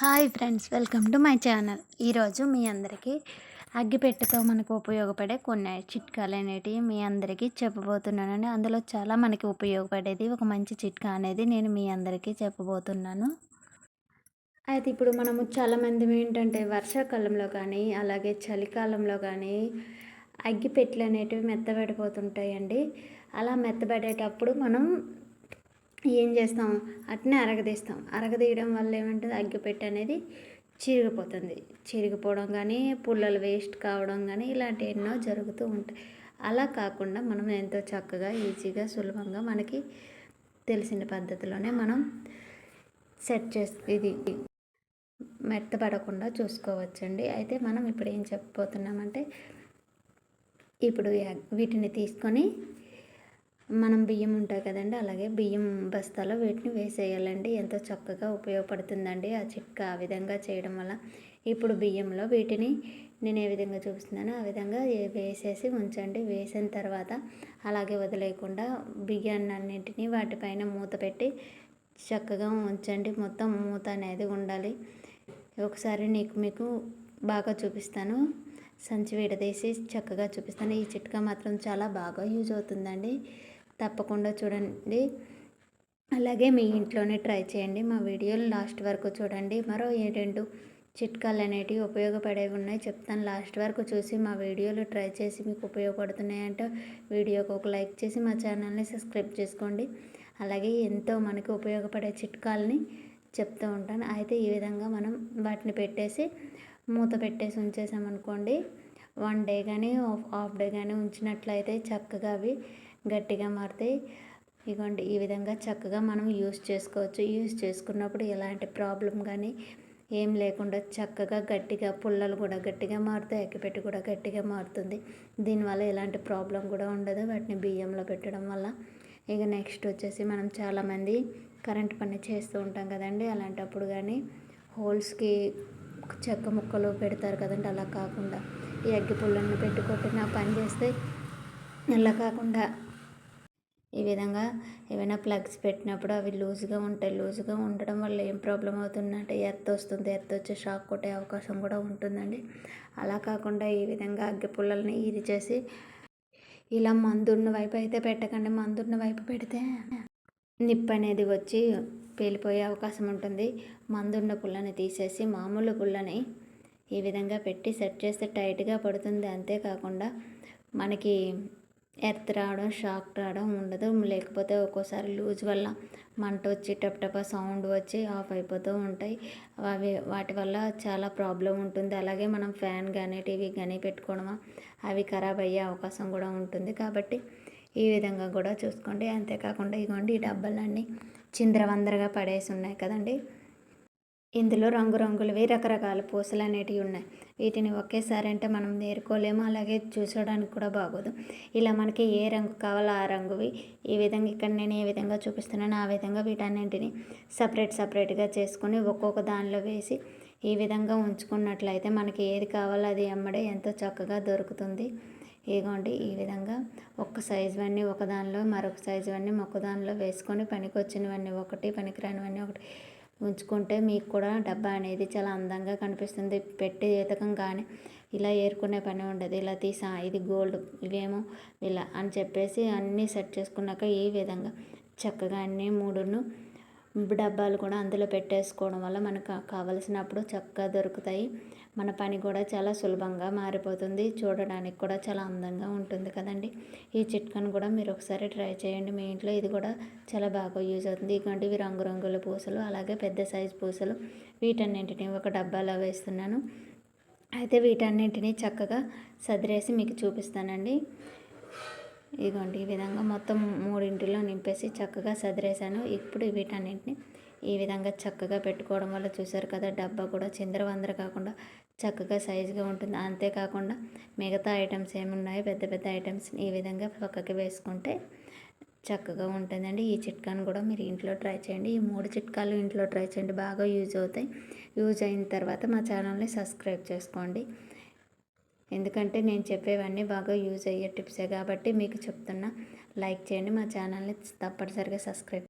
Hi friends welcome to my channel. ఈరోజు మీ అందరికీ అగ్గిపెట్టెతో మనకు ఉపయోగపడే కొన్ని చిట్కాలు అనేటివి మీ అందరికీ చెప్పబోతున్నానండి. అందులో చాలా మనకి ఉపయోగపడేది ఒక మంచి చిట్కా అనేది నేను మీ అందరికీ చెప్పబోతున్నాను. అయితే ఇప్పుడు మనము చాలామంది ఏంటంటే వర్షాకాలంలో కానీ అలాగే చలికాలంలో కానీ అగ్గిపెట్టెలు అనేటివి మెత్తబడిపోతుంటాయండి. అలా మెత్తబడేటప్పుడు మనం ఏం చేస్తాం? అట్నే అరగదీస్తాం. అరగదీయడం వల్ల ఏమంటుంది? అగ్గిపెట్టె అనేది చిరిగిపోతుంది. చిరిగిపోవడం కానీ పుల్లలు వేస్ట్ కావడం కానీ ఇలాంటి ఎన్నో జరుగుతూ ఉంటాయి. అలా కాకుండా మనం ఎంతో చక్కగా ఈజీగా సులభంగా మనకి తెలిసిన పద్ధతిలోనే మనం సెట్ చేసి ఇది మెత్తపడకుండా చూసుకోవచ్చండి. అయితే మనం ఇప్పుడు ఏం చెప్పబోతున్నామంటే ఇప్పుడు వీటిని తీసుకొని మనం బియ్యం ఉంటాయి కదండి అలాగే బియ్యం బస్తాలో వీటిని వేసేయాలండి. ఎంతో చక్కగా ఉపయోగపడుతుందండి ఆ చిట్కా ఆ విధంగా చేయడం వల్ల. ఇప్పుడు బియ్యంలో వీటిని నేను ఏ విధంగా చూపిస్తున్నానో ఆ విధంగా వేసేసి ఉంచండి. వేసిన తర్వాత అలాగే వదిలేయకుండా బియ్యాన్ని అన్నింటినీ వాటిపైన మూత పెట్టి చక్కగా ఉంచండి. మొత్తం మూత అనేది ఉండాలి. ఒకసారి నీకు మీకు బాగా చూపిస్తాను. సంచి విడదీసి చక్కగా చూపిస్తాను. ఈ చిట్కా మాత్రం చాలా బాగా యూజ్ అవుతుందండి. తప్పకుండా చూడండి. అలాగే మీ ఇంట్లోనే ట్రై చేయండి. మా వీడియోలు లాస్ట్ వరకు చూడండి. మరో ఏ రెండు చిట్కాలు అనేటివి ఉపయోగపడేవి ఉన్నాయి చెప్తాను. లాస్ట్ వరకు చూసి మా వీడియోలు ట్రై చేసి మీకు ఉపయోగపడుతున్నాయంటే వీడియోకి ఒక లైక్ చేసి మా ఛానల్ని సబ్స్క్రైబ్ చేసుకోండి. అలాగే ఎంతో మనకి ఉపయోగపడే చిట్కాలని చెప్తూ ఉంటాను. అయితే ఈ విధంగా మనం వాటిని పెట్టేసి మూత పెట్టేసి ఉంచేసామనుకోండి. వన్ డే కానీ హాఫ్ డే కానీ ఉంచినట్లయితే చక్కగా అవి గట్టిగా మారుతాయి. ఇదిగోండి ఈ విధంగా చక్కగా మనం యూస్ చేసుకోవచ్చు. యూస్ చేసుకున్నప్పుడు ఎలాంటి ప్రాబ్లం కానీ ఏం లేకుండా చక్కగా గట్టిగా పుల్లలు కూడా గట్టిగా మారుతాయి ఎక్కిపెట్టి కూడా గట్టిగా మారుతుంది. దీనివల్ల ఎలాంటి ప్రాబ్లం కూడా ఉండదు. వాటిని బియ్యంలో పెట్టడం వల్ల. ఇక నెక్స్ట్ వచ్చేసి మనం చాలామంది కరెంట్ పని చేస్తూ ఉంటాం కదండి. అలాంటప్పుడు కానీ హోల్స్కి చెక్క ముక్కలు పెడతారు కదండి అలా కాకుండా. ఈ అగ్గి పుల్లలను పెట్టి కొట్టిన పని చేస్తే అలా కాకుండా. ఈ విధంగా ఏమైనా ప్లగ్స్ పెట్టినప్పుడు అవి లూజ్గా ఉంటాయి. లూజ్గా ఉండడం వల్ల ఏం ప్రాబ్లం అవుతుందంటే ఎర్త్ వస్తుంది. ఎర్త్ వచ్చి షాక్ కొట్టే అవకాశం కూడా ఉంటుందండి. అలా కాకుండా ఈ విధంగా అగ్గి పుల్లల్ని ఈరి చేసి ఇలా మందున్న వైపు అయితే పెట్టకండి. మందున్న వైపు పెడితే నిప్పు అనేది వచ్చి పేలిపోయే అవకాశం ఉంటుంది. మందున్న పుల్లని తీసేసి మామూలు పుల్లని ఈ విధంగా పెట్టి సెట్ చేస్తే టైట్గా పడుతుంది. అంతేకాకుండా మనకి ఎర్త్ రావడం షాక్ రావడం ఉండదు. లేకపోతే ఒక్కోసారి లూజ్ వల్ల మంట వచ్చి టప్ టప సౌండ్ వచ్చి ఆఫ్ అయిపోతూ ఉంటాయి. అవి వాటి వల్ల చాలా ప్రాబ్లం ఉంటుంది. అలాగే మనం ఫ్యాన్ కానీ టీవీ కానీ పెట్టుకోవడమా అవి ఖరాబ్ అయ్యే అవకాశం కూడా ఉంటుంది. కాబట్టి ఈ విధంగా కూడా చూసుకోండి. అంతేకాకుండా ఇగోండి ఈ డబ్బాలన్నీ చిందరవందరగా పడేసి ఉన్నాయి కదండి. ఇందులో రంగురంగులవి రకరకాల పూసలు అనేటివి ఉన్నాయి. వీటిని ఒకేసారి అంటే మనం నేర్కోలేము. అలాగే చూసడానికి కూడా బాగోదు. ఇలా మనకి ఏ రంగు కావాలో ఆ రంగువి ఈ విధంగా ఇక్కడ నేను ఏ విధంగా చూపిస్తున్నాను ఆ విధంగా వీటన్నింటిని సపరేట్ సపరేట్గా చేసుకొని ఒక్కొక్క దానిలో వేసి ఈ విధంగా ఉంచుకున్నట్లయితే మనకి ఏది కావాలో అది ఎమ్మడే ఎంతో చక్కగా దొరుకుతుంది. ఇదిగోండి ఈ విధంగా ఒక్క సైజు అన్నీ ఒక దానిలో మరొక సైజు అన్నీ దానిలో వేసుకొని పనికి వచ్చినవన్నీ ఒకటి పనికిరానివన్నీ ఒకటి ఉంచుకుంటే మీకు కూడా డబ్బా అనేది చాలా అందంగా కనిపిస్తుంది. పెట్టి కానీ ఇలా ఏరుకునే పని ఉండదు. ఇలా తీసా ఇది గోల్డ్ ఇవేమో ఇలా అని చెప్పేసి అన్నీ సెట్ చేసుకున్నాక ఈ విధంగా చక్కగా అన్నీ మూడును డబ్బాలు కూడా అందులో పెట్టేసుకోవడం వల్ల మనకు కావలసినప్పుడు చక్కగా దొరుకుతాయి. మన పని కూడా చాలా సులభంగా మారిపోతుంది. చూడడానికి కూడా చాలా అందంగా ఉంటుంది కదండి. ఈ చిట్కాను కూడా మీరు ఒకసారి ట్రై చేయండి. మీ ఇంట్లో ఇది కూడా చాలా బాగా యూజ్ అవుతుంది. ఇటువంటివి రంగురంగుల పూసలు అలాగే పెద్ద సైజు పూసలు. వీటన్నింటినీ ఒక డబ్బాలో వేస్తున్నాను. అయితే వీటన్నింటినీ చక్కగా సదిరేసి మీకు చూపిస్తానండి. ఇదిగోండి ఈ విధంగా మొత్తం మూడింటిలో నింపేసి చక్కగా సదిరేశాను. ఇప్పుడు వీటన్నింటిని ఈ విధంగా చక్కగా పెట్టుకోవడం వల్ల చూసారు కదా డబ్బా కూడా చిందరవందర కాకుండా చక్కగా సైజుగా ఉంటుంది. అంతేకాకుండా మిగతా ఐటమ్స్ ఏమున్నాయో పెద్ద పెద్ద ఐటమ్స్ ఈ విధంగా పక్కకి వేసుకుంటే చక్కగా ఉంటుందండి. ఈ చిట్కాను కూడా మీరు ఇంట్లో ట్రై చేయండి. ఈ మూడు చిట్కాలు ఇంట్లో ట్రై చేయండి బాగా యూజ్ అవుతాయి. యూజ్ అయిన తర్వాత మా ఛానల్ని సబ్స్క్రైబ్ చేసుకోండి. ఎందుకంటే నేను చెప్పేవన్నీ బాగా యూజ్ అయ్యే టిప్సే కాబట్టి మీకు చెప్తున్నా. లైక్ చేయండి మా ఛానల్ని తప్పనిసరిగా సబ్స్క్రైబ్